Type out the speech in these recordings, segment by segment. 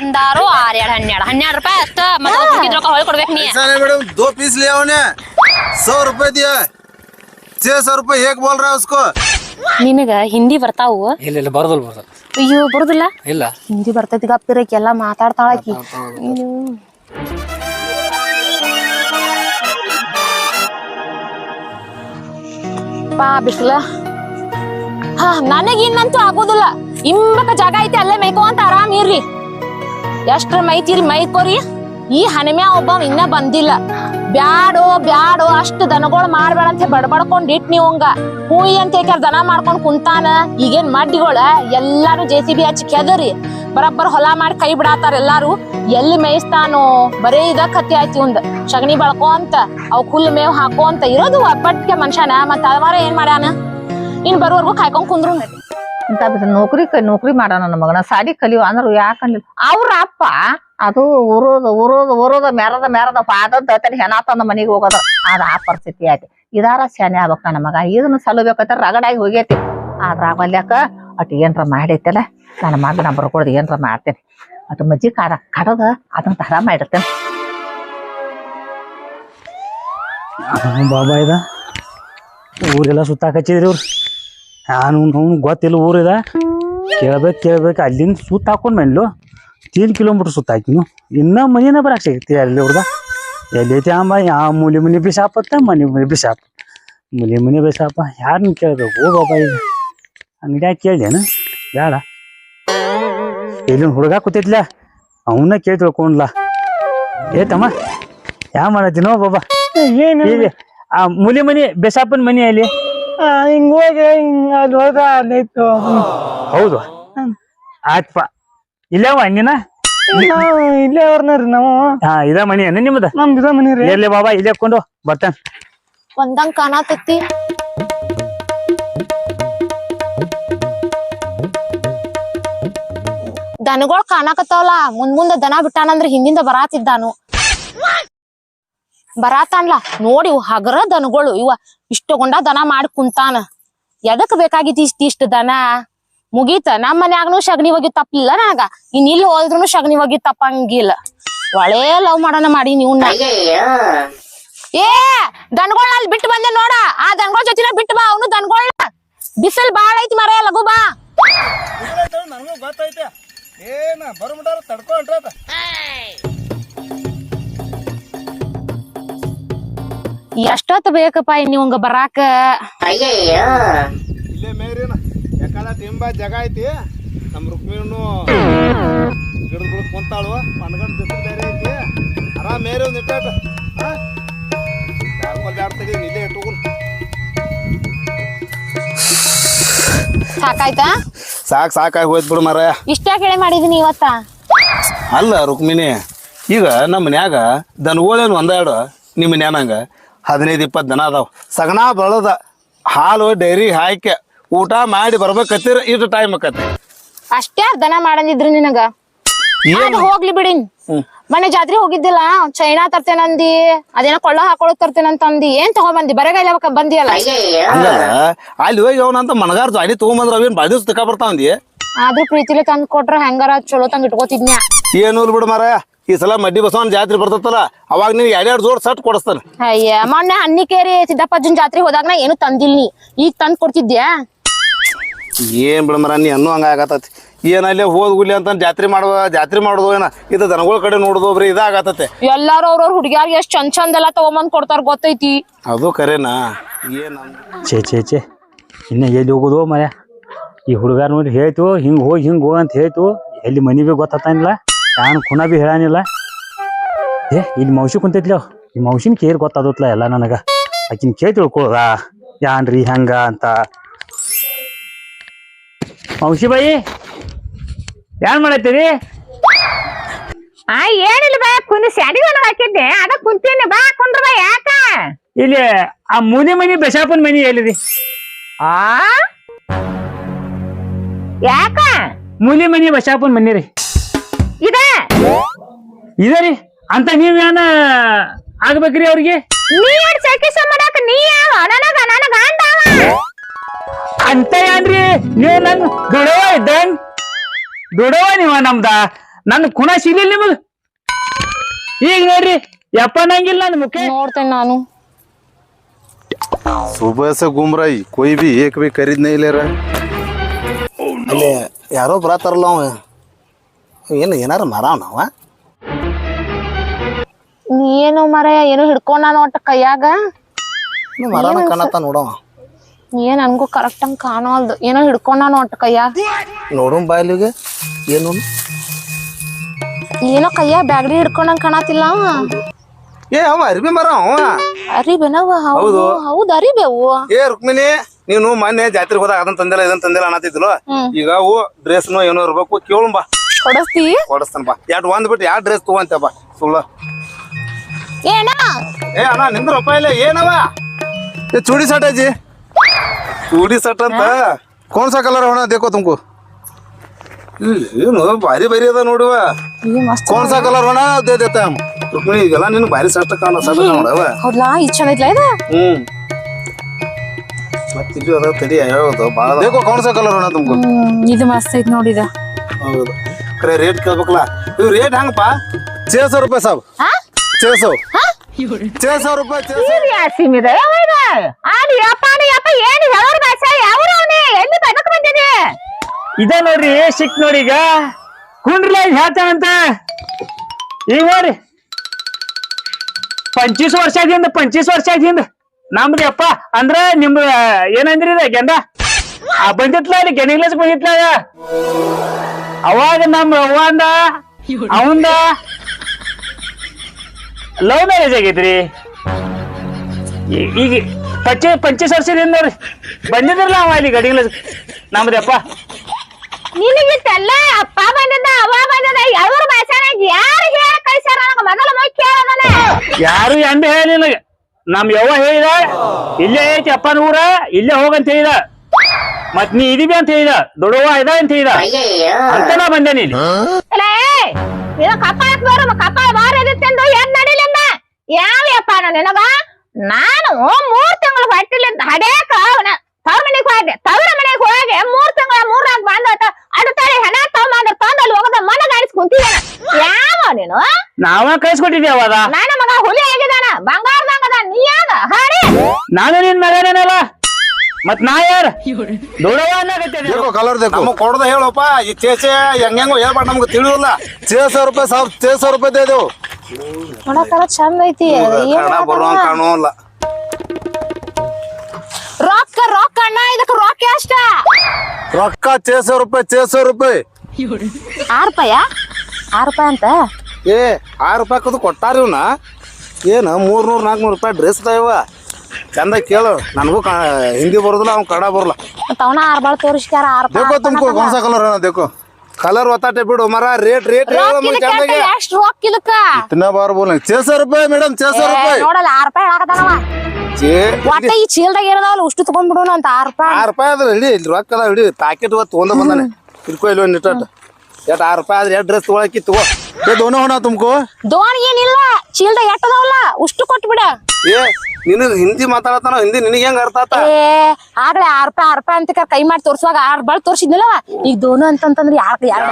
ಒಂದಾರು R ಎರಡ್ ಹನ್ನೆರಡು ಹನ್ನೆರಡು ರೂಪಾಯಿ ಅಷ್ಟ ಮತ್ತೆ ಉಳ್ಕಿದ್ ರೊಕ್ಕ ಹೊಳ್ ಕೊಡ್ಬೇಕು ನೀ ऐसा नहीं मैडम दो पीस ले आओ ने सौ रुपए दिया है छह सौ रुपए एक बोल रहा है उसको ನಿನಗ ಹಿಂದಿ ಬರ್ತಾವು ಇಲ್ಲ ಇಲ್ಲ ಬರೋದಲ್ಲ ಬರೋದಲ್ಲ ಅಯ್ಯೋ ಬರುದಿಲ್ಲ ಇಲ್ಲ ಹಿಂದಿ ಬರ್ತೈತಿ ಗಪ್ಪಿರಕಿ ಎಲ್ಲಾ ಮಾತಾಡ್ತಾಳಕಿ ಪಾ ಬಿಸ್ಲ ಹಾ ನನಗ್ ಇನ್ನಂತೂ ಆಗೋದಿಲ್ಲ ಇಂಬಕ ಜಾಗ ಐತಿ ಅಲ್ಲೇ ಮೇಯ್ಕೋ ಅಂತ ಆರಾಮ್ ಇರ್ರಿ ಎಷ್ಟ್ರ ಮೈತಿರಿ ಮೈಕೋರಿ ಈ ಹನಿಮ್ಯಾ ಒಬ್ಬ ಇನ್ನ ಬಂದಿಲ್ಲ. ಬ್ಯಾಡೋ ಬ್ಯಾಡೋ, ಅಷ್ಟು ದನಗಳು ಮಾಡ್ಬೇಡ ಅಂತ ಬಡಬಡ್ಕೊಂಡ್ ಇಟ್ ನೀವಂಗ ಹೂಯಿ ಅಂತ ಹೇಳಿ ದನ ಮಾಡ್ಕೊಂಡ್ ಕುಂತಾನ, ಈಗೇನ್ ಮಡ್ಡಿಗಳ? ಎಲ್ಲಾರು ಜೆ ಸಿ ಬಿ ಹಚ್ಚಿ ಕೆದರಿ. ಬರಬ್ಬರ್ ಹೊಲ ಮಾಡಿ ಕೈ ಬಿಡಾತಾರ ಎಲ್ಲಾರು. ಎಲ್ಲಿ ಮೇಯಿಸ್ತಾನೋ? ಬರೇ ಇದ ಕತ್ತಿ ಆಯ್ತಿ ಒಂದ್ ಸಗಣಿ ಬಳಕೋ ಅಂತ, ಅವ್ ಹುಲ್ ಮೇವ್ ಹಾಕೋ ಅಂತ ಇರೋದು ಒಬ್ಬಟ್ಟಿಗೆ ಮನುಷ್ಯನ. ಮತ್ತ ಅದವಾರ ಏನ್ ಮಾಡ್ಯಾನ? ಇನ್ ಬರೋವರ್ಗು ಕಾಯ್ಕೊಂಡ್ ಕುಂದ್ರು ಅಂತ ಬಿಟ್ಟು ನೌಕರಿ ಕೈ, ನೌಕರಿ ಮಾಡೋಣ ನನ್ನ ಮಗನ. ಸಾಡಿ ಕಲಿಯೋ ಅಂದ್ರೆ ಯಾಕಂದಿಲ್ಲ ಅವ್ರ ಅಪ್ಪ ಅದು ಉರೋದು ಉರೋದ ಉರೋದು ಮೆರದ ಮೆರದ ಪಾದದ ತಲೆ ಹೆಣ ಮನೆಗೆ ಹೋಗೋದು. ಅದ ಆ ಪರಿಸ್ಥಿತಿ ಆಯ್ತು. ಇದಾರ ಶಾನೆ ಆಗ್ಬೇಕು ನನ್ನ ಮಗ. ಇದನ್ನ ಸಲಬೇಕಂತ ರಗಡಾಗಿ ಹೋಗೈತಿ. ಆದ್ರ ಆಗಲ್ಯಾಕ ಅಟ್ ಏನ್ರ ಮಾಡೈತಲ್ಲ ನನ್ನ ಮಗನ ಬರ್ಕೊಡ್ದು ಏನ್ರ ಮಾಡ್ತೇನೆ. ಅದು ಮಜ್ಜಿ ಖಾರ ಕಡದ ಅದನ್ನ ತರ ಮಾಡಿರ್ತೇನೆ. ಬಾಬಾ ಇದ. ಊರೆಲ್ಲ ಸುತ್ತಾಕ ಹಚ್ಚಿದ್ರಿ ಇವ್ರು. ನಾನು ಅವ್ನು ಗೊತ್ತಿಲ್ಲ ಊರಿದ ಕೇಳ್ಬೇಕು ಕೇಳ್ಬೇಕು. ಅಲ್ಲಿಂದ ಸುತ್ತ ಹಾಕೊಂಡ್ ಬಂದ್ಲು. ತೀನ್ ಕಿಲೋಮೀಟರ್ ಸುತ್ತ ಹಾಕಿನು ಇನ್ನೂ ಮನೇನ ಬರಾಕ್ ಸಿಗತಿ ಅಲ್ಲಿ ಹುಡ್ಗ ಎಲ್ಲಿ ಐತಿ ಅಂಬ ಯಾವ ಮೂಲಿ ಮನಿ ಬಿಸಾಪತ್ತ ಮನಿ ಮನೆ ಬಿಸಾಪ. ಮೂಲಿ ಮನೆ ಬಿಸಾಪ. ಯಾರನ್ನ ಕೇಳ್ಬೇಕು? ಓ ಬಾಬಾ ಈಗ ಅಂಗಡ್ಯಾಗ ಕೇಳ್ದೇನು? ಬೇಡ. ಇಲ್ಲಿನ ಹುಡುಗ ಕೂತೈತ್ಲ ಅವನ್ನ ಕೇಳಿ ತಿಳ್ಕೊಂಡ್ಲ. ಏ ತಮ್ಮ ಯಾ ಮಾಡತ್ತೀನೋ ಬಾಬಾ? ಆ ಮುಲಿ ಮನೆ ಬೆಸಾಪನ್ ಮನಿ ಅಲ್ಲಿ ಹಿಂಗ ಹೋಗಿ ಹಿಂಗ ಅದು ಹೋದ ಅಲ್ಲೈತು ಹೌದು. ಆಯ್ತಪ್ಪ. ಇಲ್ಲವ ನೀನ ನಾವು ಇಲ್ಲೇ ಅವ್ರನ್ರಿ ನಾವು. ಹಾ ಇದ ಮನಿ ಏನ ನಿಮ್ದ? ನಮ್ದು ಇದ ಮನಿ ರೀ. ಎಲ್ಲಿ ಬಾಬಾ ಇಲ್ಲೇ ಕೊಂಡು ಬರ್ತಾನ. ಒಂದಂಗ್ ಕಾಣತೈತಿ. ದನಗಳು ಕಾಣಕತ್ತಾವಲ್ಲ ಮುಂದ್ ಮುಂದ ದನ ಬಿಟ್ಟಾನಂದ್ರ ಹಿಂದಿಂದ ಬರಾತಿದ್ದಾನು. ಬರಾತಾನ್ಲ. ನೋಡಿ ಇವ್ ಹಗರ ದನಗಳು. ಇವ ಇಷ್ಟಗೊಂಡ ದನ ಮಾಡಿ ಕುಂತಾನ. ಎದಕ್ ಬೇಕಾಗಿತ್ತು ಇಷ್ಟ ಇಷ್ಟ ದನ? ಮುಗೀತ. ನಮ್ಮ ಮನ್ಯಾಗನು ಶಗಣಿ ಹೋಗಿ ತಪ್ಪಲಿಲ್ಲ ನನಗ. ಇನ್ ಇಲ್ಲಿ ಹೋದ್ರುನು ಸಗಣಿ ಹೋಗಿ ತಪ್ಪಂಗಿಲ್ಲ. ಒಳ್ಳೆ ಲವ್ ಮಾಡೋಣ ಮಾಡಿ ನೀವು ಏ ದನಗಳ ಅಲ್ಲಿ ಬಿಟ್ಟು ಬಂದೆ ನೋಡ. ಆ ದನಗಳ ಜೊತೆನ ಬಿಟ್ಟು ಬಾ ಅವನು ದನಗಳ. ಬಿಸಿಲ್ ಬಾಳ ಐತಿ ಮರ ಲಘು ಬಾ. ನನಗೂ ಗೊತ್ತೈತೆ ಏನ ಬರ್ಬಿಟ್ಟಾರ ತಡ್ಕೊ ಎಷ್ಟೊತ್ತು ಬೇಕಪ್ಪ ನಿವಂಗ ಬರಾಕ. ಇಲ್ಲೇ ಮೇರಿನ ಯಾಕಂದ ತಿಂಬ ಜಾಗ ಐತಿ. ನಮ್ಮ ರುಕ್ಮಿಣು ಗಿಡಗಳು ಕುಂತಾಳು. ಮನ್ಗಂಡ್ ಬಿಸಿಲು ಬೇರೆ ಐತಿ. ಆರಾಮ್ ಮೇರಿ ಒಂದ್ ಇಟ್ಟಾಟ ಯಾರ್ಕೊಲ್ ಜಾಡ್ ಇಲ್ಲೇ ಇಟ್ಟುಗುನ್ ಸಾಕಾಯ್ತಾ? ಸಾಕ್ ಸಾಕಾಗಿ ಹೋಯ್ತು ಬಿಡು ಮರ ಇಷ್ಟ ಕೇಳಿ ಮಾಡಿದೀನಿ ಇವತ್ತ? ಅಲ್ಲ ರುಕ್ಮಿಣಿ ಈಗ ನಮ್ಮ ಮನ್ಯಾಗ ದನಗಳೇನು ಒಂದೆರಡು ನಿಮ್ಮ ಮನ್ಯಾನಂಗ. ಹದಿನೈದು ಇಪ್ಪತ್ತು ದನ ಅದಾವ. ಸಗಣ ಬಳದ ಹಾಲು ಡೈರಿ ಹಾಕಿ ಊಟ ಮಾಡಿ ಬರ್ಬೇಕತ್ತಿರ ಇಷ್ಟು ಟೈಮ್ ಆಕತಿ ಅಷ್ಟೇ ದನ ಮಾಡಂದಿದ್ರು ನಿನಗ? ಅದ್ ಹೋಗ್ಲಿ ಬಿಡಿನ್. ಮೊನ್ನೆ ಜಾತ್ರೆ ಹೋಗಿದ್ದಿಲ್ಲ? ಚೈನಾ ತರ್ತೇನಂದಿ ಅದೇನೋ ಕೊಳ್ಳ ಹಾಕೊಳಕ್ ತರ್ತೇನಂತಂದಿ. ಏನ್ ತಗೊಂಬಂದಿ? ಬರಗೈಲ ಬಂದಿಯಲ್ಲ? ಅಲ್ಲ ಅಲ್ಲಿ ಹೋಗಿ ಅವನಂತ ಮನಗಾರ ಜಾಡಿ ತಗೊಂಬಂದ್ರ ಅವೇನ್ ದಿವ್ಸ ತಕ ಬರ್ತಾವಂದಿ? ಆದ್ರೂ ಪ್ರೀತಿಲಿ ತಂದ್ ಕೊಟ್ರ ಹೆಂಗಾರ ಚಲೋ ತಂಗ ಇಟ್ಕೋತಿದ್ನ್ಯಾ? ಏನು ಇಲ್ಲ ಬಿಡು ಮಾರ ಈ ಸಲ ಮಡ್ಡಿ ಬಸವನ ಜಾತ್ರೆ ಬರ್ತತ್ತಲ್ಲ ಅವಾಗ ನಿನ್ಗೆ ಎರಡೆರಡು ಜೋಡ್ ಸಟ್ ಕೊಡಿಸ್ತಾನೆ. ಅಯ್ಯ ಮೊನ್ನೆ ಹನ್ನಿಕೇರಿ ಸಿದ್ದಪ್ಪಜ್ಜನ್ ಜಾತ್ರೆ ಹೋದಾಗ ನಾ ಏನು ತಂದಿಲ್ ನೀ. ಈಗ ತಂದ್ ಕೊಡ್ತಿದ್ಯಾ? ಏನ್ ಬಿಡಮರ ನೀ ಅನ್ನೂ ಹಂಗ ಆಗತೈತಿ ಏನ ಅಲ್ಲಿ ಹೋದ್ ಗುಲಿ ಅಂತ ಜಾತ್ರೆ ಮಾಡುವ ಜಾತ್ರೆ ಮಾಡೋದು ಏನ? ಇದು ದನಗಳ ಕಡೆ ನೋಡುದು ಬರೀ ಇದಾಗತತೆ ಎಲ್ಲಾರು ಅವ್ರವ್ರ ಹುಡುಗ್ಯಾರ್ಗೆ ಎಷ್ಟ್ ಚಂದ್ ಚಂದ ಎಲ್ಲ ತಗೊಂಬಂದ್ ಕೊಡ್ತಾರ ಗೊತ್ತೈತಿ. ಅದು ಕರೆನಾ? ಏನ್ ಛೇ ಛೇ ಛೇ. ಇನ್ನ ಎಲ್ಲಿ ಹೋಗೋದು ಮರ ಈ ಹುಡುಗ ನೋಡಿ ಹೇಳ್ತು ಹಿಂಗ್ ಹೋಗಿ ಹಿಂಗ್ ಹೋಗ ಅಂತ ಹೇಳ್ತು. ಎಲ್ಲಿ ಮನಿ ಬಿ ನಾನು ಕುಣ ಬಿ ಹೇಳಾನಿಲ್ಲ. ಏ ಇಲ್ಲಿ ಮೌಸಿ ಕುಂತೈತ್ಲೋ ಈ ಮೌಸಿನ ಕೇರ್ ಗೊತ್ತಾದತ್ಲ ಎಲ್ಲ ನನಗ. ಆಕಿನ ಕೇಳಿ ಯಾನ್ ಯಾನ್ರಿ ಹಂಗ ಅಂತ. ಮೌಸಿ ಬಾಯಿ ಏನ್ ಮಾಡತ್ತೀರಿ? ಆ ಏನಿಲ್ಲ ಬಾ ಕುಂದ ಸ್ಯಾಡಿ ಒಳಗ್ ಹಾಕಿದ್ದೆ. ಅದ ಕುಂತೀನಿ ಬಾ ಕುಂದ್ರ ಬಾ ಯಾಕ? ಇಲ್ಲಿ ಆ ಮುನಿ ಮನಿ ಬೆಶಾಪನ್ ಮನಿ ಎಲ್ಲಿರಿ? ಆ? ಯಾಕ? ಮುನಿ ಮನಿ ಬಸಾಪನ್ ಮನಿ ರೀ ಇದರಿ ಅಂತ ನೀವ್ ಏನ ಆಗ್ಬೇಕ್ರಿ ಅವ್ರಿಗೆ ನೀ ಏನ್ ಚಕಿಸ ಮಾಡಾಕ ನೀ ಯಾವ ನನಗ ನನಗ ಅಂದವ ಅಂತ ಏನ್ರಿ ನೀವು ನನ್ ದುಡವ ಇದ್ದಂಗ್ ದುಡವ ನೀವ ನಮ್ದ ನನ್ನ ಕುಣ ಸಿಗ್ಲಿಲ್ಲ ನಿಮಗ್ ಈಗ ನೋಡ್ರಿ ಯಪ್ಪ ನಂಗಿಲ್ಲ ನನ್ ಮುಖ ನೋಡ್ತೇನೆ ನಾನು सुबह से घूम रही कोई भी एक भी खरीद नहीं ले रहा ಅಲ್ಲೇ ಯಾರೋ ಬರತ್ತಾರಲ್ಲ ಅವ ಏನು ಏನಾರ ಮರಾವ್ ನಾವ ಏನೋ ಮರ ಏನೋ ಹಿಡ್ಕೊಂಡ ಒಟ್ಟ ಕೈಯಾಗ. ಮರಾನ ಕಾಣತ್ತ ನೋಡವ ಏನ್ ನನ್ಗೂ ಕರೆಕ್ಟ್ ಹಂಗ ಕಾಣವಲ್ದು. ಏನೋ ಹಿಡ್ಕೊಂಡ ಒಟ್ಟ ಕೈಯಾಗ. ನೋಡು ಬಾಯ್ಲಿಗೆ ಏನು? ಏನೋ ಕೈಯಾಗ ಬ್ಯಾಗ್ರಿ ಹಿಡ್ಕೊಂಡಂಗ ಕಾಣತಿಲ್ಲ. ಏ ಅವ ಅರಿಬಿ ಮರ ಅವ. ಅರಿಬೇನವ ಹೌದು. ಹೌದು. ಹೌದು ಅರಿಬೇವು. ಏ ರುಕ್ಮಿಣಿ ನೀನು ಮೊನ್ನೆ ಜಾತ್ರೆಗೆ ಹೋದಾಗ ಅದನ್ನ ತಂದಿಲ್ಲ ಇದನ್ನ ತಂದಿಲ್ಲ ಅನ್ನತಿದ್ಲು ಈಗ ಅವು ಡ್ರೆಸ್ನು ಏನೋ ಇರ್ಬೇಕು ಕೇಳು ಬಾ. ಕೊಡಸ್ತಿ. ಕೊಡಸ್ತಾನ ಬಾ. ಎರಡು ಒಂದ್ ಬಿಟ್ಟು ಎರಡು ಡ್ರೆಸ್ ತಗೊಂತ ಬಾ. ಸುಳ್ಳ. ಏನ ಏ ಅಣ್ಣ ನಿಂದ್ರ ರೂಪಾಯಿ ಇಲ್ಲ ಏನವ ये चूड़ी शर्ट है जी ಚೂಡಿ ಸಟ್ ಅಂತ कौन सा कलर होना देखो तुमको ಏನು ಭಾರಿ ಭಾರಿ ಅದ ನೋಡುವ ಈ ಮಸ್ತ್ कौन सा कलर होना दे देते हैं हम ರುಕ್ಮಿಣಿ ಈಗೆಲ್ಲ ನಿನ್ ಭಾರಿ ಸಟ್ ಕಾಣ ಸಟ್ ನೋಡವ ಹೌದ್ಲಾ ಇದು ಚಂದ ಐತ್ಲಾ ಇದು ಹ್ಮ್ ಮತ್ತಿದ್ದು ಅದ ತಡಿ ಯಾವ್ದು ಭಾಳ देखो कौन सा कलर होना तुमको ಹ್ಮ್ ಇದು ಮಸ್ತ್ ಐತ್ ನೋಡಿದ ಹೌದು ಕರೆ ರೇಟ್ ಕೇಳ್ಬೇಕಲ್ಲ ಇವ್ ರೇಟ್ ಹೆಂಗಪ್ಪ छह सौ रुपए साहब ಹಾ छह सौ छह सौ रुपए छह सौ ಸಿಮಿದ ಅಲ್ಲಿ ಯಪ್ಪ ನೀ ಯಪ್ಪ ಏನು ಹೇಳೋರ್ ಭಾಷೆ ಯಾವ ಅವನೇ ಎಲ್ಲಿ ಬದಕ್ ಬಂದಿದೆ ಇದ ನೋಡ್ರಿ ಸಿಕ್ ನೋಡಿ ಈಗ ಕುಂಡ್ರಲ್ಲ ಹೇಳ್ತಾನಂತ ಈಗ ನೋಡ್ರಿ ಪಂಚೀಸ್ ವರ್ಷ ಆಗಿಂದ ಪಂಚೀಸ್ ವರ್ಷ ಆಗಿಂದ ನಮ್ದು ಅಪ್ಪ ಅಂದ್ರ ನಿಮ್ದ ಏನಂದ್ರಿ ಇದ ಗೆಂಡ ಆ ಬಂದಿತ್ಲ ಅಲ್ಲಿ ಗೆಣಿಗ್ಲಸ್ ಬಂದಿತ್ಲ ಅದ. ಅವಾಗ ನಮ್ಮ ಅವ್ವ ಅಂದ ಅವಂದ ಲವ್ ಮ್ಯಾರೇಜ್ ಆಗೈತ್ರಿ ಈ- ಈಗ ಪಚ್ಚ ಪಂಚೆ ವರ್ಷದಿಂದ ನೋಡ್ರಿ ಬಂದಿದ್ರಲ್ಲ ಅವ ಅಲ್ಲಿ ಗಡಿ ನಮ್ದಪ್ಪ. ನಿನಗಿತ್ತಲ್ಲ ಅಪ್ಪ ಬಂದಿದ್ದ ಅವ ಬಂದಿದ್ದ ಎಲ್ಲರ ಭಾಷೆನಾಗ ಯಾರು ಹೇಳ ಕಳ್ಸ್ಯಾರ? ನನಗ ಮೊದಲ ಕೇಳೋದನ ಯಾರು ಎಂದ ಹೇಳಿಲ್ಲ ನಮ್ ಯವ್ವ ಹೇಳಿದ ಇಲ್ಲೇ ಐತಿ ಅಪ್ಪನ ಊರ ಇಲ್ಲೇ ಹೋಗಂತ ಹೇಳಿದ. ಮತ್ ನೀ ಇದೀವಿ ಅಂತ ಹೇಳಿದ ದೊಡ್ಡವ್ವ ಇದ ಅಂತ ಹೇಳಿದ. ಅಂತ ನಾ ಬಂದೆ ನೀನ್. ಇಲ್ಲ ನೀನು ಕಪ್ಪ ಬರೋ ಏನ್ ನಡಿಲಿಂದ ಯಾವ್ಯಪ್ಪ ನಿನಗ? ನಾನು ಮೂರ್ ತಿಂಗಳು ಹೊಟ್ಟಿಲಿಂದ ಹಡೇಕ ತವ್ರ ಮನೆಗೆ ಹೋಗಿ ತವ್ರ ಮನೆಗೆ ಹೋಗಿ ಮೂರ್ ತಿಂಗಳ ಮೂರ್ ನಾಲ್ಕು ಬಂದ ಅಡತಾಳಿ ಹೆಣ ತಮ್ಮ ಅಂದ್ರೆ ತಂದ ಅಲ್ಲಿ ಹೋಗದ ಮನ ಗಾಡಿಸ್ ಕುಂತಿದ್ದಾನ ಯಾವ ನೀನು? ನಾವ ಕಳ್ಸ್ಕೊಟ್ಟಿದ್ಯಾವ ನನ್ನ ಮಗ ಹುಲಿ ಆಗಿದಾನ ಬಂಗಾರದಂಗದ ನೀ ಯಾವ್ದ ಹರಿ ನಾನು ನಿನ್ ಮಗನೇನಲ್ಲ? ಮತ್ ನಾ ಯಾರ? ಕಲರ್ ನಮಗ್ ಕೊಡದ ಹೇಳಪ್ಪ. ಈ ಚೇಚೆ ಹೆಂಗೆಂಗೋ ಹೇಳ್ಬಾರ್ದು ನಮ್ಗೆ ತಿಳಿಯೋಲ್ಲ ಚೇ ರೂಪಾಯಿ ಸಾವಿರ ಚೇ ಸಾವಿರ ರೂಪಾಯಿ ದೇವು ನೋಡಕರ ಚಂದ ಐತಿ. ಕಣ ಬರುವಂಗ ಕಾಣೋಲ್ಲ ರೊಕ್ಕ ರೊಕ್ಕ ಅಣ್ಣ ಇದಕ್ಕೆ ರೊಕ್ಕ ಎಷ್ಟ? ರೊಕ್ಕ ಚೇಸ ರೂಪಾಯಿ ಚೇಸ ರೂಪಾಯಿ. ಆರು ರೂಪಾಯ? ಆರು ರೂಪಾಯಿ ಅಂತ? ಏ ಆರು ರೂಪಾಯಿ ಕದು ಕೊಟ್ಟಾರ ಇವನ? ಏನು ಮೂರು ನೂರು ರೂಪಾಯಿ ಡ್ರೆಸ್ ಇವ? ಚಂದ ಕೇಳು. ನನಗೂ ಹಿಂದಿ ಬರೋದಿಲ್ಲ ಅವ್ನು ಕನ್ನಡ ಬರಲ್ಲ. ಅವನ ಆರು ಬಾಳ ತೋರಿಸ್ಕ್ಯಾರ ಆರು ರೂಪಾಯಿ ದೇಕೋ ತುಮಕೂರು ಕಲರ್ ಏನೋ ದೇಕೋ. ಕಲರ್ ಒತ್ತಾಟೆ ಬಿಡು ಮರ ರೇಟ್ ರೇಟ್ ಎಷ್ಟು ಹೋಗಿಲಕ್ಕ ಇನ್ನ ಬಾರ್ಬೋಲ್ ಚೇಸ ರೂಪಾಯಿ ಮೇಡಮ್ ಚೇಸ ರೂಪಾಯಿ. ನೋಡಲ್ಲ ಆರ್ ರೂಪಾಯಿ ಹೇಳಕತ್ತಾನವ ಒಟ್ಟ ಈ ಚೀಲ್ದಾಗ ಇರದವಲ್ಲ ಉಷ್ಟು ತಗೊಂಡ್ಬಿಡೋಣ ಅಂತ ಆರ್ ರೂಪಾಯಿ. ಆರ್ ರೂಪಾಯಿ ಅದ್ರ ಹಿಡಿ ರೊಕ್ಕ ಅದಾವ ಹಿಡಿ ಪ್ಯಾಕೆಟ್ ತೊಗೊಂಡ ಬಂದಾನೆ. ಇರ್ಕೋ ಇಲ್ವ ನಿಟ್ಟ ಎಟ್ ಆರ್ ರೂಪಾಯಿ ಆದ್ರೆ ಎರಡು ಡ್ರೆಸ್ ತಗೊಳಕಿ ತಗೋ. ದೋನ ಹೊಣ ತುಮಕೋ. ದೋನ್ ಏನಿಲ್ಲ ಚೀಲ್ದಾಗ ಎಟ್ಟದವಲ್ಲ ಉಷ್ಟು ಕೊಟ್ಬಿಡ. ಏ ನಿನಗೆ ಹಿಂದಿ ಮಾತಾಡತಾನ ಹಿಂದಿ ನಿನಗೆ ಹೆಂಗ್ ಅರ್ಥ ಆತ? ಏ ಆಗ್ಲೇ ಆರ್ಪ ರೂಪಾಯಿ ಆರ್ ರೂಪಾಯಿ ಅಂತ ಕೈ ಮಾಡಿ ತೋರ್ಸುವಾಗ ಆರ್ ಬಾಳ್ ತೋರ್ಸಿದ್ನಲ್ಲವ ಈಗ ದೋನು ಅಂತಂತಂದ್ರೆ ಯಾರು ಯಾರು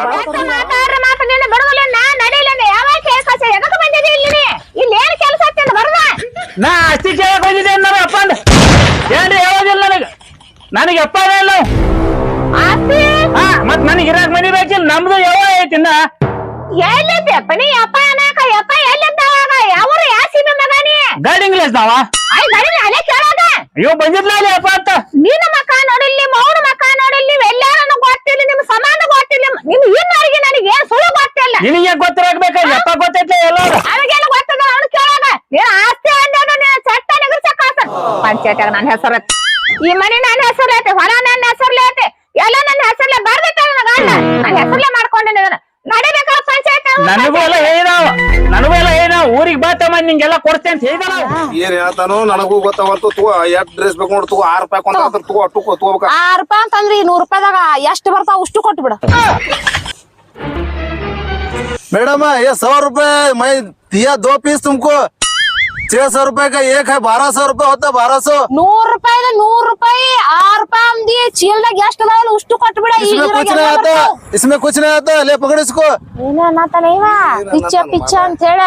ನೀ? ಅಸ್ತಿ ಕೇಳಕ್ ಬಂದಿದ್ದೆ ನನ್ನ ಅಪ್ಪ ಅಂದ. ಏನ್ರಿ ಹೇಳೋದಿಲ್ಲ ನನಗ? ನನಗೆ ಅಪ್ಪ ಇಲ್ಲ ಮತ್ ನನಗೆ ಇರಾಕ್ ಮನಿ ಬೇಕಿಲ್ಲ ನಮ್ದು ಯಾವ ಐತಿ ಇನ್ನ? ಅನ್ನಾಕ ಯಪ್ಪ ಗಾಡಿ ಇಂಗ್ಲೀಷ್ ನಾವ? ಐ ಗಡಿ ಅಲ್ಲೇ ಕೇಳೋದ. ಅಯ್ಯೋ ಬಂದಿದ್ಲ ಅಲ್ಲಿ ಅಪ್ಪ ಅಂತ? ನೀನು ಮಕ್ಕ ನೋಡಿಲ್ಲಿ ಮೌನ ಮಕ್ಕ ನೋಡಿಲ್ಲಿ ಎಲ್ಲಾರನು ಗೊತ್ತಿಲ್ಲ ನಿಮ್ ಸಮಾನ ಗೊತ್ತಿಲ್ಲ ನಿಮ್ ಇನ್ನವರಿಗೆ ನನಗೆ ಏನ್ ಸುಳ್ಳು ಗೊತ್ತಿಲ್ಲ. ನಿನಗೆ ಗೊತ್ತಿರಬೇಕು ಅಪ್ಪ ಗೊತ್ತೈತೆ ಎಲ್ಲ ಅವಾಗೆಲ್ಲ ಗೊತ್ತದ ಅವ್ನು ಕೇಳೋದ. ನೀನ್ ಆಸ್ತಿ ಅಂದಾಗ ನೀನ್ ಚಟ್ಟ ನಿಗರ್ಸಕ್ ಪಂಚಾಯತ್ಯಾಗ ನನ್ನ ಹೆಸರು ಈ ಮನೆ ನನ್ನ ಹೆಸರು ಐತೆ ಹೊಲ ನನ್ನ ಹೆಸರ್ಲೆ ಐತೆ. ಎಲ್ಲ ನನ್ನ ಹೆಸರ್ಲೆ ಬರ್ದೈತೆ ನನ್ನ ಗಂಡ ನನ್ನ ಹೆಸರ್ಲೆ ಮಾಡ್ಕೊಂಡೆ ನಡಿಬೇಕಪ್ಪ ನನಗೂ ಎಲ್ಲ ಹೇಳಿದಾವ ನನಗೂ ಎಲ್ಲ ಹೇಳಿದಾವ ಊರಿಗೆ ಬಾತಮ್ಮ ನಿಂಗೆಲ್ಲ ಕೊಡ್ತೇ ಅಂತ ಹೇಳಿದಾನ ಏನ್ ಹೇಳ್ತಾನೋ ನನಗೂ ಗೊತ್ತಾಗತ್ತು ತಗೋ ಎಷ್ಟ್ ಡ್ರೆಸ್ ಬೇಕು ನೋಡಿ ತಗೋ ಆರ್ ರೂಪಾಯಿ ಕೊಂತ ತಗೋ ಅಟ್ಟು ತಗೋಬೇಕ? ಆರ್ ರೂಪಾಯಿ ಅಂತಂದ್ರೆ ಈ ನೂರ್ ರೂಪಾಯಿದಾಗ ಎಷ್ಟು ಬರ್ತಾವ ಅಷ್ಟು ಕೊಟ್ಟು ಬಿಡ. ಮೇಡಮ್ ಏ ಸಾವಿರ ರೂಪಾಯಿ ಮೈ ದಿಯಾ ದೋ ಪೀಸ್ ತುಮಕೋ छह सौ रुपए का एक है बारह सौ रुपए होता है बारह सौ ನೂರ್ ರೂಪಾಯಿದ ನೂರ್ ರೂಪಾಯಿ ಆರ್ ರೂಪಾಯಿ ಅಂದಿ ಚೀಲ್ದಾಗ ಎಷ್ಟ್ ಅದಾವಲ್ಲ ಉಷ್ಟು ಕೊಟ್ಬಿಡ इसमें कुछ नहीं आता इसमें कुछ नहीं आता ले पकड़ इसको ಏನ ಅನ್ನತಾನ ಇವ ಪಿಚ್ಚ ಪಿಚ್ಚ ಅಂತ ಹೇಳ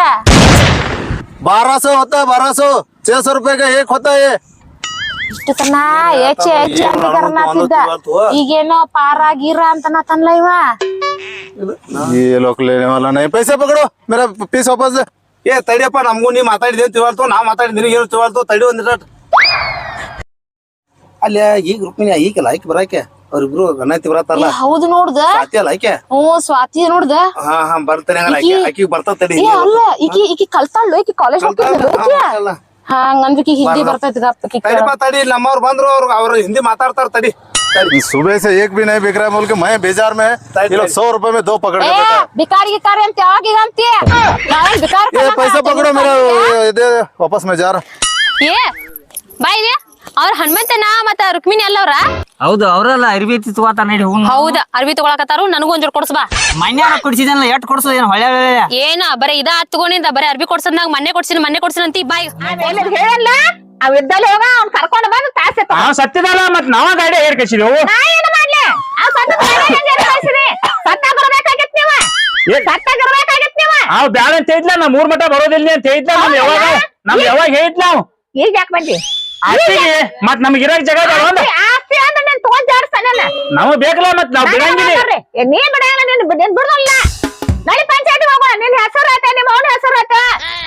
बारह सौ होता है बारह सौ छह सौ रुपए का एक होता है ये ಇಷ್ಟು ತನ ಹೆಚ್ಚೆ ಹೆಚ್ಚೆ ಅಂತಿದ್ದ ಈಗೇನೋ ಪಾರ ಗೀರ ಅಂತ ನತನ್ಲ ಇವ ये लोग लेने वाला नहीं पैसे पकड़ो मेरा पीस वापस दे ಏ ತಡಿಯಪ್ಪ ನಮಗೂ ನೀ ಮಾತಾಡಿದೆ ತಿಳ್ತು ನಾ ಮಾತಾಡಿದ್ದೀನಿ ಏನು ತಿಳ್ತು ತಡಿ ಒಂದ್ ಅಲ್ಲಿ ಈಗ ರುಕ್ಮಿಣಿ ಈಗಲ್ಲ ಲೈಕ್ ಬರಾಕೆ. ಅವ್ರಿಬ್ರು ಗಣತಿ ಬರತ್ತಲ್ಲ ಹೌದು ನೋಡ್ದ? ಸ್ವಾತಿ ಅಲ್ಲ ಆಯ್ಕೆ ಹ್ಞೂ ಸ್ವಾತಿ ನೋಡ್ದ? ಹಾ ಹಾ ಬರ್ತಾನೆ ಆಕಿ. ಆಕಿಗೆ ಬರ್ತಾವ ತಡಿ ಏ ಅಲ್ಲ ಈಕಿ ಈಕಿ ಕಲ್ತಾಳು ಈಕಿ ಕಾಲೇಜ್ ಹಾ. ಹಂಗಂದ್ಬಿಕಿ ಹಿಂದಿ ಬರ್ತೈತಿ ತಡಿಪ್ಪ ತಡಿ ನಮ್ಮವ್ರು ಬಂದ್ರು ಅವ್ರು ಅವ್ರು ಹಿಂದಿ ಮಾತಾಡ್ತಾರ ತಡಿ. सुबह से एक भी नहीं बिक रहा है बोल के मैं बेजार में ये लोग सौ रुपए में दो पकड़ ಏ के देता है ಬಿಕಾರಿ ಗಿಕಾರಿ ಅಂತ ಯಾವಾಗ ಈಗ ಅಂತೀಯ ನಾವೇನ್ ಬಿಕಾರಿ ये ಕಣಕ್ಕ, पैसा पकड़ो ತೆಗಿತಾ मेरा ಇದ್ಯಾ? ये दे वापस मैं जा रहा ಏ ಬಾಯ್ರಿ ಅವ್ರ ಹನುಮಂತನ ಮತ್ತ ರುಕ್ಮಿಣಿ ಅಲ್ಲವ್ರ ಹೌದು ಅವರೆಲ್ಲ ಅರ್ಬಿ ಐತಿ ತಗೋತ ನಡಿ ಹೋಗ್ ಹೌದ ಅರ್ವಿ ತಗೊಳಕತ್ತಾರು ನನಗೂ ಒಂದ್ ಜೋಡ್ ಕೊಡ್ಸ್ ಬಾ ಮನ್ಯಾನ ಕುಡಿಸಿದಲ್ಲ ಎಟ್ ಕೊಡ್ಸೋದ್ ಏನ್ ಹೊಳೆ ಹೊಳೆ ಏನ ಬರೀ ಇದ ಹತ್ ತಗೊಂಡಿಂದ ಬರೀ ಅರ್ಬಿ ಕೊಡ್ಸದ್ನಾಗ ಮೊನ್ನೆ ಕೊಡ್ಸಿನ ಮೊನ್ನೆ ಕೊಡ್ಸಿನ ಅಂತ ಬಾಯ್ ಆಮೇಲೆ ಹೇಳಲ್ಲ ಅವ್ ಇದ್ದಲ್ಲಿ ಹೋಗ ಅವ್ನ್ ಕರ್ಕೊಂಡು ಬಂದು ತಾಸೆ ನಾವ್ ಸತ್ತಿದಲ್ಲ ಮತ್ ನಾವ ಗಾಡಿ ಹೇರ್ ಕಳ್ಸಿದೆವು ನಾ ಏನು ಮಾಡ್ಲಿ? ಅವ್ ಸತ್ತ ಸತ್ತ ಬರ್ಬೇಕಾಗಿತ್ ನೀವ? ಏ. ಸತ್ತ ಬರ್ಬೇಕಾಗಿತ್ ನೀವ? ಅವ್ ಬ್ಯಾಡ ಅಂತ ಹೇಳಿದ್ಲ ಮಠ ಬರೋದಿಲ್ಲ ಅಂತ ಹೇಳಿದ್ಲ ನಮ್ ಯಾವಾಗ ನಮ್ ಯಾವಾಗ ಹೇಳಿದ್ ನಾವು ಈಗ ಯಾಕೆ ಬಂದಿ? ಅಷ್ಟಿಗೆ ಮತ್ ನಮ್ಗೆ ಇರಾಕ್ ಜಾಗ ಅಂದ ಆಸ್ತಿ- ಅಂದ್ರೆ ನೀನ್ ತಗೊಂಡ್ ಜಾಡ್ಸಲ್ಲ ನಮಗ್ ಬೇಕಲ್ಲ ಮತ್ ನಾವು ಬಿಡಂಗಿಲ್ಲ. ನೀನ್ ಬಿಡಲ್ಲ ನೀನ್ ಬಿಡುದಿಲ್ಲ. ನಡಿ ಪಂಚಾಯತ್ ಹೋಗೋಣ. ನಿನ್ ಹೆಸರು ಆತ ನಿಮ್ಮ ಅವನ ಹೆಸರು ಆಯ್ತ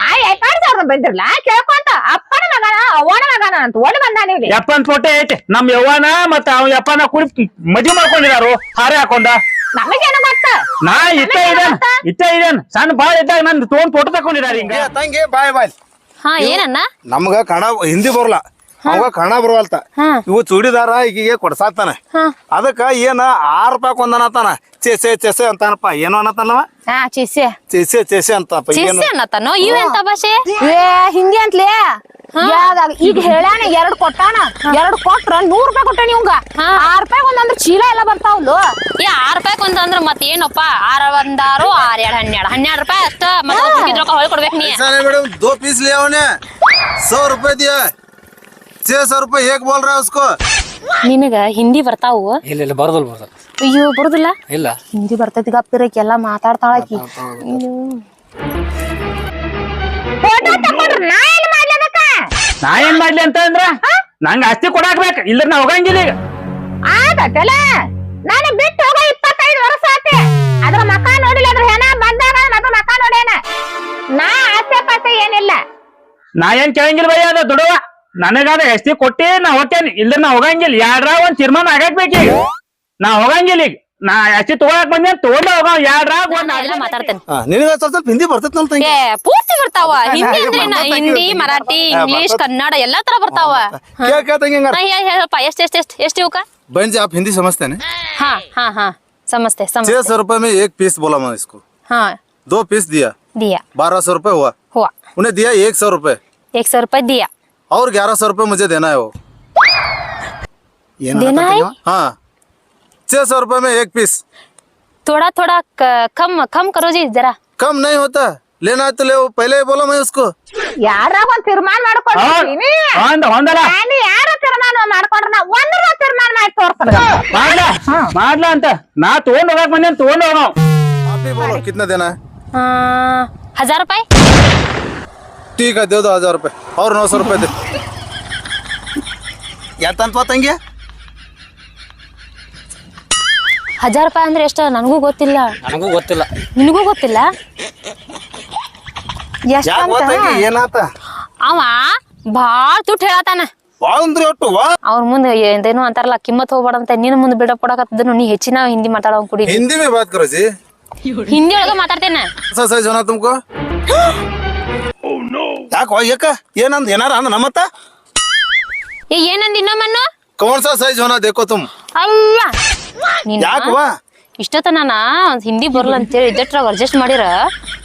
ಆಯ್ ಯಾಕಂದ್ರೆ ಅವ್ರನ್ನ ಬಂದಿರ್ಲ? ಕೇಳ್ಕೊಂತ. ಅಪ್ಪನ ಮಗನ ಅವನ ಮಗನ ಅಂತ ಓಡಿ ಬಂದಾನ ಇಲ್ಲಿ ಯಪ್ಪನ್ ಫೋಟೋ ಐತಿ. ನಮ್ ಯವ್ವನ ಮತ್ತ ಅವ್ ಯಪ್ಪನ ಕುಡಿ ಮದ್ವಿ ಮಾಡ್ಕೊಂಡಿದಾರು ಹಾರೆ ಹಾಕೊಂಡ. ನಮಗೇನು ಗೊತ್ತ? ನಾ ಇತ್ತ ಇದೇನ್? ಇತ್ತ ಇದೇನ್? ಸಣ್ಣ ಬಾಳ ಇದ್ದಾಗ ನನ್ ತೋನ್ ಫೋಟೋ ತಕೊಂಡಿದಾರ ಹಿಂಗ. ತಂಗಿ ಬಾಯ್ ಬಾಯ್. ಹಾ ಏನನ್ನ ನಮ್ಗ ಕನ್ನಡ ಹಿಂದಿ ಬರಲ್ಲ. ಅವಾಗ ಹಣ ಬರುವಲ್ತ. ಇವು ಚೂಡಿದಾರ ಈಗೀಗ ಕೊಡ್ಸಾತಾನ ಅದಕ್ಕ ಏನ ಆರ್ ರೂಪಾಯಿ ಕೊಂದನತಾನ ಚೆಸೆ ಚೆಸೆ ಅಂತಾನಪ್ಪ. ಏನೋ ಅನ್ನತಾನವ? ಚೆಸೆ ಚೆಸೆ ಚೆಸೆ ಅಂತಪ್ಪ. ಚೆಸೆ ಅನ್ನತಾನೋ? ಅಂತಲೇ? ಈಗ ಹೇಳ್ಯಾನ ಎರಡು ಕೊಟ್ಟಾನ. ಎರಡ್ ಕೊಟ್ರ ನೂರ್ ರೂಪಾಯಿ ಕೊಟ್ಟಾನ ಇವಂಗ. ಆರ್ ರೂಪಾಯಿ ಒಂದಂದ್ರ ಚೀಲ ಎಲ್ಲ ಬರ್ತಾವಲ್ಲು ಏ ಆರ್ ರೂಪಾಯಿ ಒಂದಂದ್ರ ಮತ್ ಏನಪ್ಪ ಆರ್ ಒಂದಾರು ಆರ್ ಎರಡ್ ಹನ್ನೆರಡು. ಹನ್ನೆರಡು ರೂಪಾಯಿ ಅಷ್ಟ. ಮತ್ತೆ ಹೋಗಿದ್ರೊಕ್ಕ ಹೊಳ್ಕೊಡ್ಬೇಕು ನೀ. ದೋ ಪೀಸ್ ಲೇ ಅವನೇ. ಸಾವಿರ ರೂಪಾಯಿ छह सौ रुपए एक बोल रहा है उसको ನಿನಗ ಹಿಂದಿ ಬರ್ತಾವು ಇಲ್ಲ ಇಲ್ಲ ಬರೋದಲ್ ಬರೋದಲ್ ಅಯ್ಯೋ ಬರುದಿಲ್ಲ ಇಲ್ಲ ಹಿಂದಿ ಬರ್ತೈತಿ ಗಪ್ಪಿರಕಿ ಎಲ್ಲಾ ಮಾತಾಡ್ತಾಳಕಿ ಫೋಟೋ ತಗೊಂಡ್ರ ನಾ ಏನ್ ಮಾಡ್ಲಿ ಅದಕ್ಕ ನಾ ಏನ್ ಮಾಡ್ಲಿ ಅಂತ ಅಂದ್ರ ನಂಗ ಆಸ್ತಿ ಕೊಡಾಕ್ಬೇಕ ಇಲ್ಲ ನಾ ಹೋಗಂಗಿಲ್ಲ ಈಗ ಆಗತ್ತಲ್ಲ ನಾನು ಬಿಟ್ಟು ಹೋಗ ಇಪ್ಪತ್ತೈದು ವರ್ಷ ಆತೆ ಅದ್ರ ಮಕ ನೋಡಿಲ್ಲ ಅದ್ರ ಹೆಣ ಬಂದಾಗ ಅದ್ರ ಮಕ ನೋಡೇನ ನಾ ಆಸೆ ಪಾಸೆ ಏನಿಲ್ಲ ನಾ ಏನ್ ಕೇಳಂಗಿಲ್ಲ ಬಯ್ಯ ಅದ ದುಡುವ ನನಗಾದ ಎಸ್ತಿ ಕೊಟ್ಟಿ ನಾ ಹೋಗ್ತೇನೆ ಇಲ್ಲ ನಾ ಹೋಗಂಗಿಲ್ಲ ಯಾಡ್ರ ಒಂದ್ ತೀರ್ಮಾನ ಆಗಾಕ್ಬೇಕೀಗ ನಾ ಹೋಗಂಗಿಲ್ಲ ಈಗ ನಾ ಎಸ್ತಿ ತಗೊಳಕ್ ಬಂದೆ ತಗೊಂಡ ಹೋಗ ಯಾಡ್ರ ಒಂದ್ ಎಲ್ಲ ಮಾತಾಡ್ತೇನೆ ಹಾ, ನಿನಗ ಸ್ವಲ್ಪ ಸ್ವಲ್ಪ ಹಿಂದಿ ಬರ್ತೈತಿ ನಲ್ ತಂಗಿ ಏ ಪೂರ್ತಿ ಬರ್ತಾವ ಹಿಂದಿ ಅಂದ್ರೆ ಏನ? ಹಿಂದಿ ಮರಾಠಿ ಇಂಗ್ಲಿಷ್ ಕನ್ನಡ ಎಲ್ಲಾ ತರ ಬರ್ತಾವ ಕೇಳ ಕೇಳ ತಂಗಿ ಹಂಗಾರ ಹಾ, ಹೇಳ್- ಹೇಳಪ್ಪ ಎಷ್ಟ್ ಎಷ್ಟ್ ಎಷ್ಟ್ ಎಷ್ಟ್ ಇವಕ್ಕ बहन जी आप हिंदी समझते हैं ना ಹಾ ಹಾ ಹಾ ಸಮಸ್ತೆ छह ಸಮಸ್ತೆ सौ रुपए में एक पीस बोला मैं इसको ಹಾ दो पीस दिया दिया बारह सौ रुपए हुआ हुआ उन्हें दिया एक सौ रुपए एक सौ रुपए दिया और ग्यारह सौ रुपए मुझे देना है वो ಏನ್ देना है हाँ छह सौ रुपए में एक पीस थोड़ा थोड़ा क- कम कम करो जी जरा कम नहीं होता लेना है तो ले वो पहले ही बोला मैं उसको ಯಾರ ಒಂದ್ ತೀರ್ಮಾನ ಮಾಡ್ಕೊಳ್ತೀನಿ ಒಂದ ಒಂದಲ್ಲ ನಾನು ಯಾರ ತೀರ್ಮಾನ ಮಾಡ್ಕೊಂಡ್ರ ನಾ ಒಂದ್ರ ತೀರ್ಮಾನ ಮಾಡಿ ತೋರ್ಸ್ತಾರ ಮಾಡ್ಲ ಮಾಡ್ಲ ಅಂತ ನಾ ತಗೊಂಡ್ ಹೋಗಕ್ ಬಂದೆ ತಗೊಂಡ್ ಹೋಗ आप ही बोलो कितना देना है आ, हजार रुपए ठीक है दे दो हजार रुपए और नौ सौ रुपए दे ಯಾತಂತ ತಂಗಿ हजार रुपए ಅಂದ್ರೆ ಎಷ್ಟು ನನಗೂ ಗೊತ್ತಿಲ್ಲ ನನಗೂ ಗೊತ್ತಿಲ್ಲ ನಿನಗೂ ಗೊತ್ತಿಲ್ಲ ಎಷ್ಟ ಯಾಕೆ ಗೊತ್ತಂಗಿ ಏನಾತ ಅವ ಭಾಳ ತುಟ್ ಹೇಳತಾನ ಭಾಳ ಅಂದ್ರೆ ಒಟ್ಟು ವಾ ಅವ್ರ ಮುಂದೆ ಏನೇನೋ ಅಂತಾರಲ್ಲ ಕಿಮ್ಮತ್ ಹೋಗ್ಬೇಡಂತ ನಿನ್ ಮುಂದೆ ಬಿಡ ಕೊಡಕತ್ತಿದ್ದನು ನೀ ಹೆಚ್ಚಿನ ಹಿಂದಿ ಮಾತಾಡೋ ಕುಡಿ हिंदी में बात करो जी ಹಿಂದಿ ಒಳಗ ಮಾತಾಡ್ತೇನೆ ऐसा साइज होना तुमको ಯಾಕೆ? ಹೋಗ್ಯಕ ಏನಂದ್ ಏನಾರ ಅಂದ ನಮ್ಮತ್ತ ಏ ಏನಂದ ಇನ್ನೊಮ್ಮನ್ನು ಕೌನ್ ಸಾ ಸೈಜ್ ಹೋನ ದೇಖೋ ತುಮ್. ಅಲ್ಲ ಯಾಕವಾ ಯಾಕೆ ವಾ ಇಷ್ಟೊತ್ತನ ಹಿಂದಿ ಬರಲ್ಲ ಅಂತೇಳಿ ಇದ್ದಟ್ರಾಗ ಅಡ್ಜಸ್ಟ್ ಮಾಡಿರ?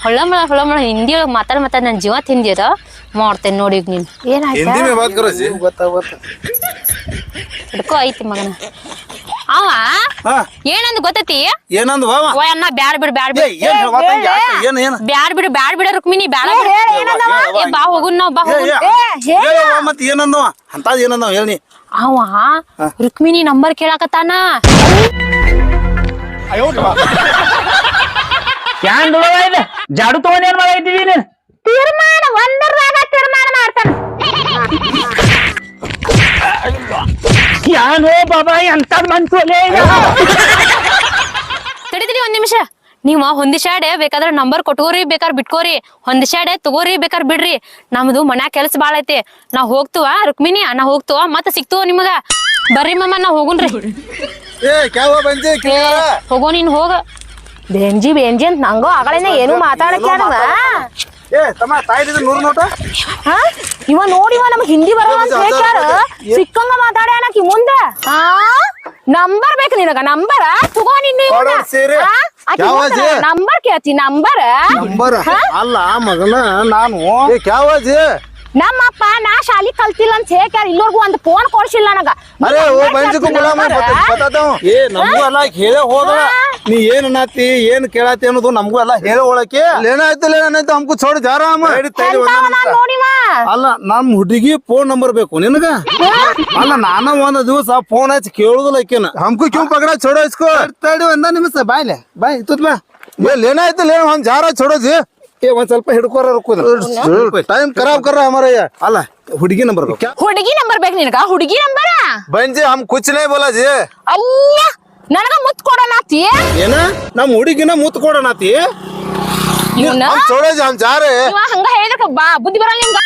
ಹೊಳ್ಳಮಳ ಹೊಳ್ಳಮಳ ಹಿಂದಿ ಒಳಗೆ ಮಾತಾಡ ಮಾತಾಡ ನನ್ನ ಜೀವ ತಿಂದಿರ ಮಾಡ್ತೇನೆ ನೋಡಿ ಈಗ ನೀನು. ಏನಾಯ್ತು? ಹಿಂದಿ ಮೇ ಬಾತ್ ಕರೋ ಜಿ ಹಿಡ್ಕೋ ಐತಿ ಮಗನ. ಅವ ಏನಂದ್ ಗೊತ್ತೈತಿ? ಏನಂದ್ ಅಣ್ಣ ಬ್ಯಾಡ ಬಿಡು ಬ್ಯಾಡ ಬಿಡು. ಬ್ಯಾಡ ಬಿಡು ಬ್ಯಾಡ ಬಿಡ ರುಕ್ಮಿನಿ ಬ್ಯಾಡ ಬಿಡು. ಬಾ ಹೋಗುನ್ ನಾವ್ ಬಾ ಏ, ಹೋಗುನ್. ಹೇಳವ್ವ, ಮತ್ ಏನಂದವ ಅಂತದ್ ಏನಂದವ ಹೇಳಿ. ಅವ ರುಕ್ಮಿಣಿ ನಂಬರ್ ಕೇಳಾಕತ್ತಾನ. ಯಾನ್ ದುಡವ ಇದೆ? ಜಾಡು ತಗೊಂಡ್ ಏನ್ ಮಾಡಾಯ್ತಿದಿ ನೀನ್? ತೀರ್ಮಾನ ಒಂದರದಾಗ ತೀರ್ಮಾನ ಮಾಡ್ತಾನ. ಯಾನೋ ಬಾಬಾ ಎಂತದ್ ಮನ್ಸೋಲೆ ತಡಿ ತಡಿ ಒಂದ್ ನಿಮಿಷ. ನೀವ ಹೊಂದಿಶಾಡೆ ಬೇಕಾದ್ರ ನಂಬರ್ ಕೊಟ್ಕೋರಿ ಬೇಕಾದ್ರೆ ಬಿಟ್ಕೋರಿ. ಹೊಂದಿಶಾಡೆ ತಗೋರಿ ಬೇಕಾರ್ ಬಿಡ್ರಿ. ನಮ್ದು ಮನ್ಯಾಗ ಕೆಲ್ಸ ಬಾಳ ಐತಿ. ನಾ ಹೋಗ್ತುವ ರುಕ್ಮಿನಿ ನಾ ಹೋಗ್ತುವ ಮತ್ತ ಸಿಕ್ತುವ ನಿಮಗ. ಬರ್ರಿ ಮಮ್ಮ ನಾ ಹೋಗುನ್ರಿ. ಹೋಗೋ ನೀನ್ ಹೋಗ. ಬೇಂಜಿ ಬೇಂಜಿ ಅಂತ ನಂಗೋ ಆಗಳೇನೆ ಏನು ಮಾತಾಡಕ್ಯಾನದ ಏ ತಮ್ಮ ತಾಯಿದ ನೂರು ನೋಟ? ಹಾ? ಇವ ನೋಡಿವ ನಮ್ಗ್ ಹಿಂದಿ ಬರೋ ಅಂತ ಹೇಳ್ಯಾರ. ಸಿಕ್ಕಂಗ ಮಾತಾಡ್ಯಾನಕಿ ಮುಂದ. ಹಾ? ನಂಬರ್ ಬೇಕು ನಿನಗ. ನಂಬರ್? ತಗೋ ನಿನ್ನ. ನಂಬರ್ ಕೇಳ್ತಿ. ನಂಬರ್? ನಂಬರ್? ಅಲ್ಲ ಮಗನ ನಾನು. ಏ ಕ್ಯಾವ ಜಿ? ನಮ್ಮಪ್ಪ ನಾ ಶಾಲಿ ಕಲ್ತಿಲ್ಲ ಅಂತ ಹೇಳ್ಕ್ಯಾರ ಇಲ್ಲೋರ್ಗು ಒಂದು ಫೋನ್ ಕೊಡ್ಸಿಲ್ಲ ನನಗ. ಅರೆ ಓ ಏ ನಮಗೂ ಎಲ್ಲ ಹೇಳೇ ಹೋದ ನೀ ಏನ್ ಅನ್ನತಿ ಏನ್ ಕೇಳತಿ ಅನ್ನೋದು ನಮಗೂ ಎಲ್ಲ ಹೇಳೇ ಹೋಳಕ್ಕೆ. ಏನಾಯ್ತಲ್ಲ ಏನಾಯ್ತು ನಮ್ಗೂ ಸೋಡ್ ಜಾರಾಮ. ಅಲ್ಲ ನಮ್ ಹುಡುಗಿ ಫೋನ್ ನಂಬರ್ ಬೇಕು ನಿನಗ? ಅಲ್ಲ ನಾನ ಒಂದ್ ದಿವಸ ಫೋನ್ ಹಚ್ಚಿ ಕೇಳುದಿಲ್ಲ ಆಕಿನ ಹಮ್ಕು ಕ್ಯೂ ಪಗಡ ಚೋಡೋ ಇಸ್ಕೋ ತಡಿ ಒಂದ ನಿಮಿಷ ಬಾಯ್ಲೆ ಬಾಯ್ ತುತ್ ಬಾ. ಏನಾಯ್ತಲ್ಲ ಒಂದ್ ಜಾರ ಚೋಡೋಜಿ ಏ ಒಂದ್ ಸ್ವಲ್ಪ ಹಿಡ್ಕೋರ ಟೈಮ್ ಖರಾಬ್ ಕರ ಹಮಾರಯ್ಯ ಅಲ್ಲ ಹುಡುಗಿ ನಂಬರ್ ಹುಡುಗಿ ನಂಬರ್ ಬೇಕು ನಿನಗ ಹುಡುಗಿ ನಂಬರ್ ಬಂಜಿ ಹಮ್ ಕುಚ್ನೇ ಬೋಲಾಜಿ ಅಲ್ಲ ನನಗ ಮುತ್ ಕೊಡೋಣಾತಿ ಏನ ನಮ್ ಹುಡುಗಿನ ಮುತ್ ಕೊಡೋಣಾತಿ ಚೋಡಜಿ ಹಮ್ ಜಾರೆ ಹಂಗ ಹೇಳಿದ್ರ ಬಾ ಬುದ್ಧಿ ಬರಲ್ಲ ನಿಮ್ಗ